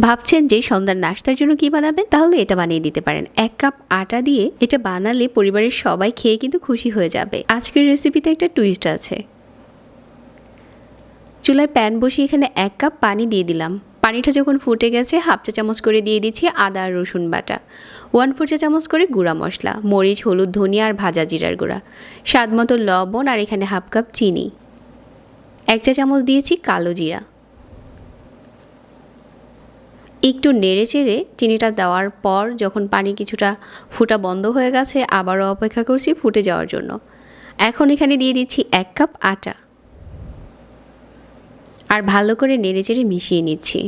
ভাবছেন যে সন্ধ্যার নাস্তার জন্য কি বানাবেন? তাহলে এটা বানিয়ে দিতে পারেন। এক কাপ আটা দিয়ে এটা বানালে পরিবারের সবাই খেয়ে কিন্তু খুশি হয়ে যাবে। আজকের রেসিপিতে একটা টুইস্ট আছে। চুলায় প্যান বসিয়ে এখানে এক কাপ পানি দিয়ে দিলাম। পানিটা যখন ফুটে গেছে, হাফ চা চামচ করে দিয়ে দিচ্ছি আদা আর রসুন বাটা। ওয়ান ফোর চা চামচ করে গুঁড়া মশলা, মরিচ, হলুদ, ধনিয়া আর ভাজা জিরার গুঁড়া। স্বাদ মতো লবণ আর এখানে হাফ কাপ চিনি। এক চা চামচ দিয়েছি কালো জিরা। একটু নেড়ে চেড়ে চিনিটা দেওয়ার পর যখন পানি কিছুটা ফুটা বন্ধ হয়ে গেছে, আবারও অপেক্ষা করছি ফুটে যাওয়ার জন্য। এখন এখানে দিয়ে দিচ্ছি এক কাপ আটা। আর ভালো করে নেড়ে চেড়ে মিশিয়ে নিচ্ছি।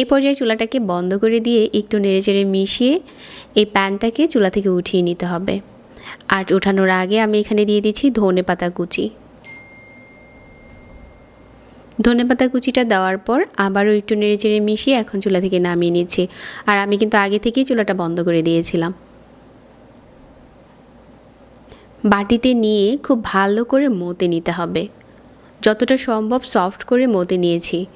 এই পর্যায়ে চুলাটাকে বন্ধ করে দিয়ে একটু নেড়ে চেড়ে মিশিয়ে এই প্যানটাকে চুলা থেকে উঠিয়ে নিতে হবে। আর ওঠানোর আগে আমি এখানে দিয়ে দিচ্ছি ধনে পাতা কুচি। ধনেপাতা কুচিটা দেওয়ার পর আবারও একটু নেড়ে চেড়ে মিশিয়ে এখন চুলা থেকে নামিয়ে নিচ্ছি। আর আমি কিন্তু আগে থেকেই চুলাটা বন্ধ করে দিয়েছিলাম। বাটিতে নিয়ে খুব ভালো করে মতে নিতে হবে। যতটা সম্ভব সফট করে মতে নিয়েছি।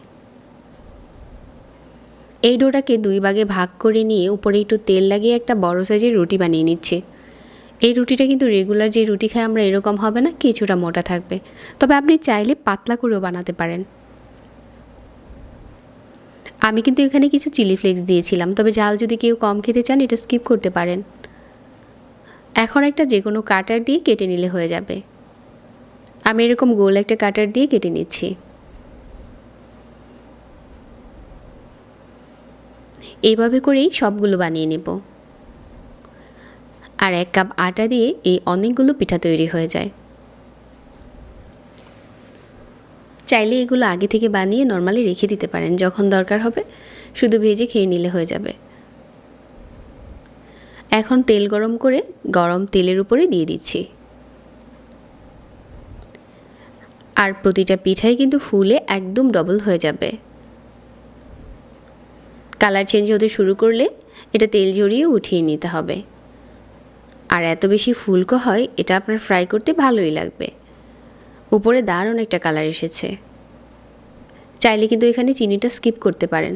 এই ডোটাকে দুই ভাগে ভাগ করে নিয়ে উপরে একটু তেল লাগিয়ে একটা বড় সাইজের রুটি বানিয়ে নিচ্ছি। এই রুটিটা কিন্তু রেগুলার যে রুটি খাই আমরা এরকম হবে না, কিছুটা মোটা থাকবে। তবে আপনি চাইলে পাতলা করেও বানাতে পারেন। আমি কিন্তু এখানে কিছু চিলি ফ্লেক্স দিয়েছিলাম, তবে জাল যদি কেউ কম খেতে চান, এটা স্কিপ করতে পারেন। এখন একটা যে কোনো কাটার দিয়ে কেটে নিলে হয়ে যাবে। আমি এরকম গোল একটা কাটার দিয়ে কেটে নিচ্ছি। এইভাবে করেই সবগুলো বানিয়ে নেব। আর এক কাপ আটা দিয়ে এই অনেকগুলো পিঠা তৈরি হয়ে যায়। চাইলে এগুলো আগে থেকে বানিয়ে নর্মালি রেখে দিতে পারেন যখন দরকার হবে। শুধু ভেজে খেয়ে নিলে হয়ে যাবে। এখন তেল গরম করে গরম তেলের উপরে দিয়ে দিচ্ছি। আর প্রতিটা পিঠাই কিন্তু ফুলে একদম ডবল হয়ে যাবে। কালার চেঞ্জ হতে শুরু করলে এটা তেল ঝরিয়ে উঠিয়ে নিতে হবে। আর এত বেশি ফুলকো হয়, এটা আপনার ফ্রাই করতে ভালোই লাগবে। উপরে দারুণ একটা কালার এসেছে। চাইলে কিন্তু এখানে চিনিটা স্কিপ করতে পারেন।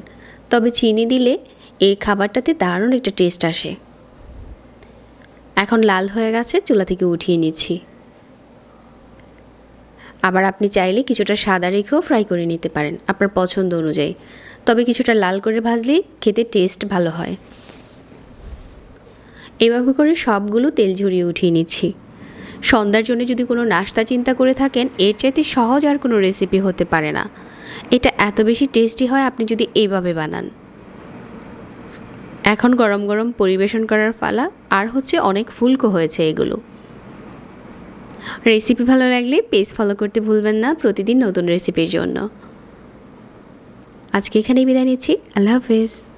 তবে চিনি দিলে এই খাবারটাতে দারুণ একটা টেস্ট আসে। এখন লাল হয়ে গেছে, চুলা থেকে উঠিয়ে নিচ্ছি। আবার আপনি চাইলে কিছুটা সাদা রেখেও ফ্রাই করে নিতে পারেন, আপনার পছন্দ অনুযায়ী। তবে কিছুটা লাল করে ভাজলেই খেতে টেস্ট ভালো হয়। এভাবে করে সবগুলো তেল ঝরিয়ে উঠিয়ে নিচ্ছি। সন্ধ্যার জন্য যদি কোনো নাস্তা চিন্তা করে থাকেন, এর চাইতে সহজ আর কোনো রেসিপি হতে পারে না। এটা এত বেশি টেস্টি হয়, আপনি যদি এইভাবে বানান। এখন গরম গরম পরিবেশন করার পালা আর হচ্ছে অনেক ফুলকো হয়েছে এগুলো। রেসিপি ভালো লাগলে পেজ ফলো করতে ভুলবেন না, প্রতিদিন নতুন রেসিপির জন্য। আজকে এখানেই বিদায় নিচ্ছি, আল্লাহ হাফেজ।